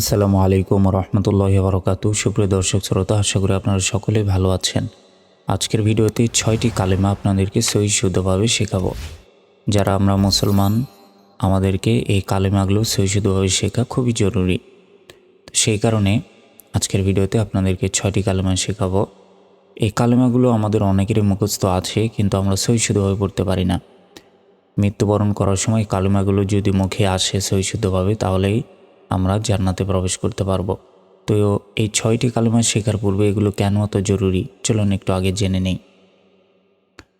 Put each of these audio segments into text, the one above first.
আসসালামু আলাইকুম রহমতুল্লাহ বরকাত সুপ্রিয় দর্শক শ্রোতা, আশা করি আপনারা সকলেই ভালো আছেন। আজকের ভিডিওতে ছয়টি কালেমা আপনাদেরকে সহি শুদ্ধভাবে শেখাবো। যারা আমরা মুসলমান, আমাদেরকে এই কালেমাগুলো সহি শুদ্ধভাবে শেখা খুবই জরুরি। তো সেই কারণে আজকের ভিডিওতে আপনাদেরকে ছয়টি কালেমা শেখাবো। এই কালেমাগুলো আমাদের অনেকেরই মুখস্থ আছে, কিন্তু আমরা সহি শুদ্ধভাবে পড়তে পারি না। মৃত্যুবরণ করার সময় কালেমাগুলো যদি মুখে আসে সহি শুদ্ধভাবে, তাহলেই আমরা জান্নাতে প্রবেশ করতে পারব। তো এই ছয়টি কালেমা শেখার পূর্বে এগুলো কেন এত জরুরি? চলুন একটু আগে জেনে নেই।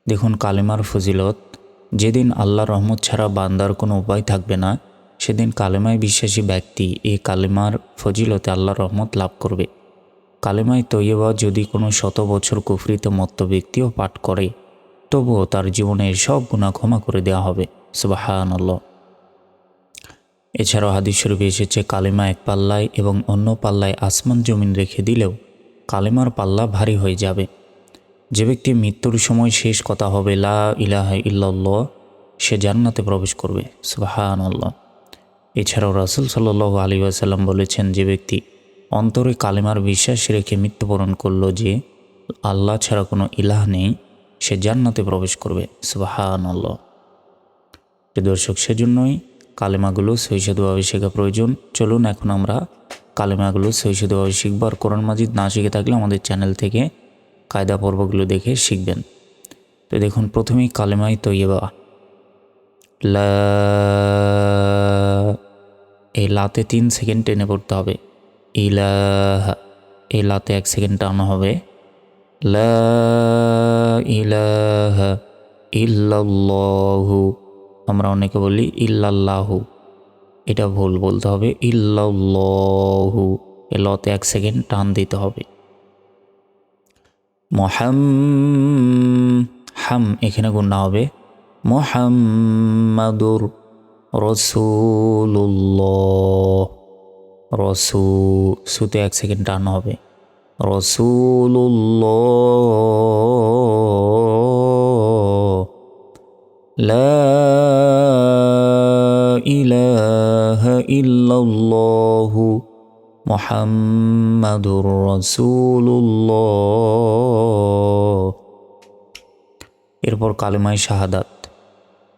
দেখুন, কালেমার ফজিলত, যেদিন আল্লাহ রহমত ছাড়া বান্দার কোনো উপায় থাকবে না, সেদিন কালেমায় বিশ্বাসী ব্যক্তি এই কালেমার ফজিলতে আল্লাহ রহমত লাভ করবে। কালেমায় তৈয়বা যদি কোনো শত বছর কুফরিতে মত্ত ব্যক্তিও পাঠ করে, তবুও তার জীবনের সব গুণা ক্ষমা করে দেওয়া হবে। সুবাহান আল্লাহ এছাড়াও হাদিস শরীফে এসেছে, কালেমা এক পাল্লায় এবং অন্য পাল্লায় আসমান জমিন রেখে দিলেও কালেমার পাল্লা ভারী হয়ে যাবে। যে ব্যক্তি মৃত্যুর সময় শেষ কথা হবে, লা ইলাহা ইল্লাল্লাহ, সে জান্নাতে প্রবেশ করবে। সুবাহান আল্লাহ এছাড়াও রাসুল সাল্লাহ আলী আসাল্লাম বলেছেন, যে ব্যক্তি অন্তরে কালেমার বিশ্বাস রেখে মৃত্যুবরণ করল যে আল্লাহ ছাড়া কোনো ইলাহ নেই, সে জান্নাতে প্রবেশ করবে। সুবাহান আল্লাহ দর্শক, সেজন্যই কালেমাগুলো সহিসাধুভাবে শেখা প্রয়োজন। চলুন এখন আমরা কালেমাগুলো সহিসাধুভাবে শিখব আর কোরআন মাজিদ না শিখে থাকলে আমাদের চ্যানেল থেকে কায়দা পর্বগুলো দেখে শিখবেন। তো দেখুন, প্রথমেই কালেমাই তৈবা লা এই লাতে তিন সেকেন্ড টেনে পড়তে হবে। ইলাহা এই লাতে এক সেকেন্ড টানো হবে। লা ইলাহা ইল্লাল্লাহু আমরা অনেকে বলি ইল্লাল্লাহু। এটা ভুল বলতে হবে, ইল্লাল্লাহু। এ লতে এক সেকেন্ড টান দিতে হবে। মহাম, হাম এখানে গুণা হবে। মোহাম্মাদুর রসুল্লাহ রসু সুতে এক সেকেন্ড টান হবে। রসুল্লাহ লা ইল্লাল্লাহু মুহাম্মাদুর রাসূলুল্লাহ। এরপর কালেমায় শাহাদাত।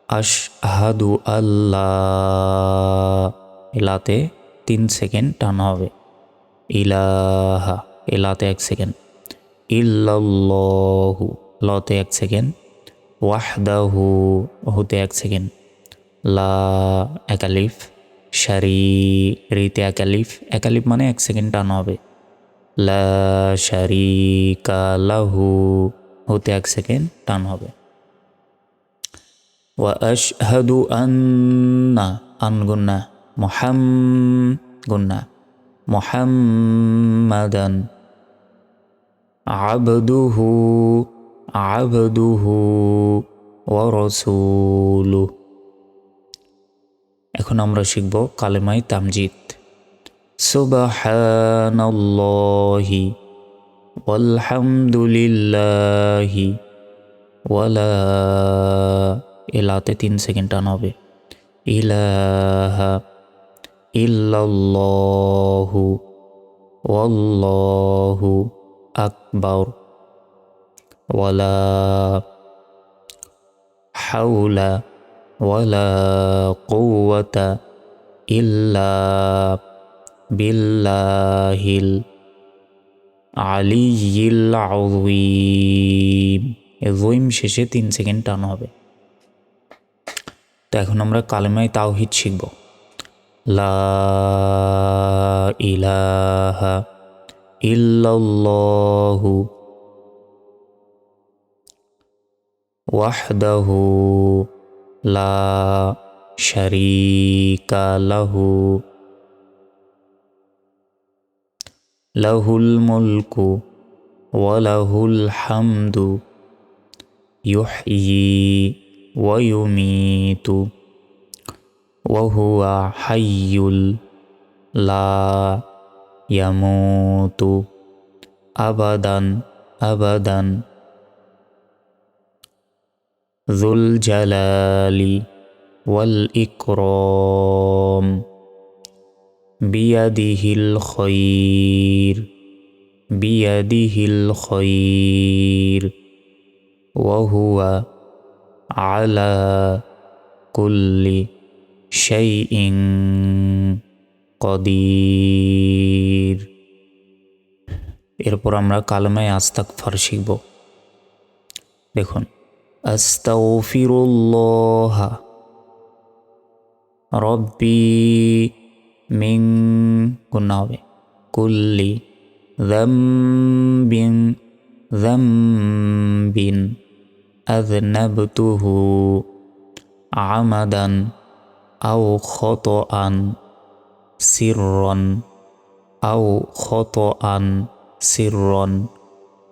আশহাদু আল্লাহ এলাতে তিন সেকেন্ড টানা হবে। ইলাহা। এলাতে এক সেকেন্ড। ইল্লাল্লাহু। লতে এক সেকেন্ড। ওয়াহদাহু। হতে এক সেকেন্ড। লা একালিফ শারি রিতে একালিফ একালিফ মানে এক সেকেন্ড টানো হবে। লা শারিকা লাহু হতে এক সেকেন্ড টান হবে। আন্না আন গুন্না মোহাম, গুন্না মোহাম্মাদান আবদুহু আবদুহু ওরসুলু এখন আমরা শিখব কালেমাই তামজিদ। সুবাহানাল্লাহি আলহামদুলিল্লাহি ওয়ালা এলাতে তিন সেকেন্ড টান হবে। ইলাহা ইল্লাল্লাহু ওয়াল্লাহু আকবর ওয়ালা হাউলা ولا قوة إلا بالله العلي العظيم জইম শেষে তিন সেকেন্ড টান হবে তো এখন আমরা কালেমায় তাওহিদ শিখব লা ইলাহা ইল্লাল্লাহু وحده لا شريك له. له الملك وله الحمد. يحيي ويميت. وهو حي لا يموت. أبدا أبدا. ذو الجلال والإكرام বিয়াদিহিল খৈর বিয়াদিহিল খৈর ওহুয়া আলা কুল্লি শাইইন কদির এরপর আমরা কালমায় আস্তাকফার শিখব দেখুন أستغفر الله. ربي من كل ذنب ذنب. أذنبته عمدا أو خطا سرا أو خطا سرا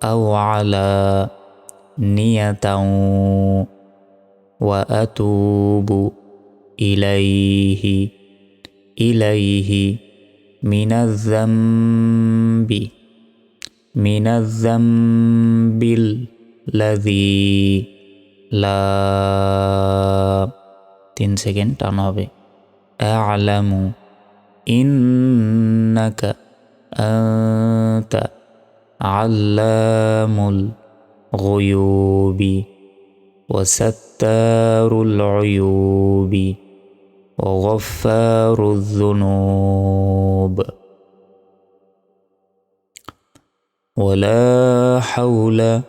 أو على نية وأتوب إليه إليه من الذنب من الذنب الذي لا. تين سكند أنا أعلم إنك أنت علام الغيوب الغيوب وستار العيوب وغفار الذنوب ولا حول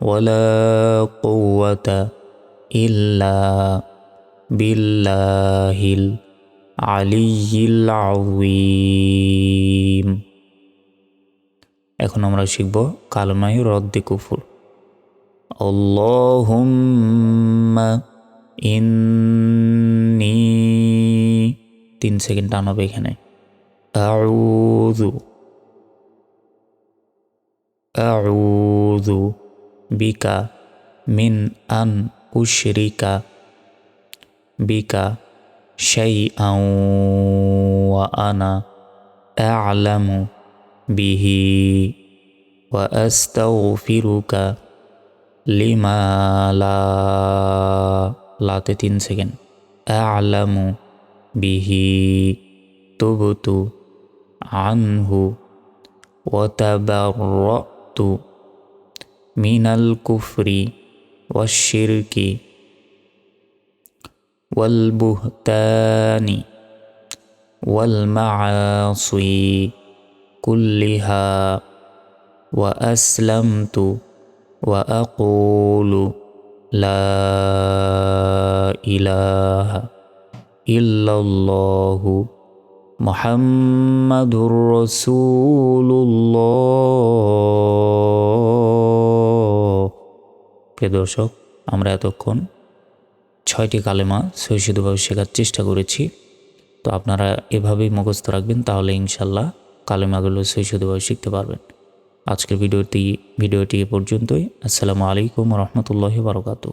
ولا قوة إلا بالله العلي العظيم এখন আমরা শিখব কালমাই রদ্দে কুফুর আল্লাহুম্মা ইন্নি তিন সেকেন্ড টান হবে এখানে। আউযু আউযু বিকা মিন আন উশরিকা বিকা ওয়া আনা আ'লামু বিহি ওয়া আস্তাগফিরুকা লিমা লা লাতে তিন সেকেন্ড আ'লামু বিহি তুবতু আনহু وتبرأت من الكفر والشرك والبهتان والمعاصي كلها وأسلمت وأقول لا إله إلا الله মোহাম্মদুর রসুল্লাহ প্রিয় দর্শক আমরা এতক্ষণ ছয়টি কালেমা সৈশুদ্ধভাবে শেখার চেষ্টা করেছি তো আপনারা এভাবেই মুখস্থ রাখবেন তাহলে ইনশাল্লাহ কালেমাগুলো সৈশুদ্ধভাবে শিখতে পারবেন আজকের ভিডিওটি ভিডিওটি এ পর্যন্তই। আসসালামু আলাইকুম রহমতুল্লাহ বারকাতু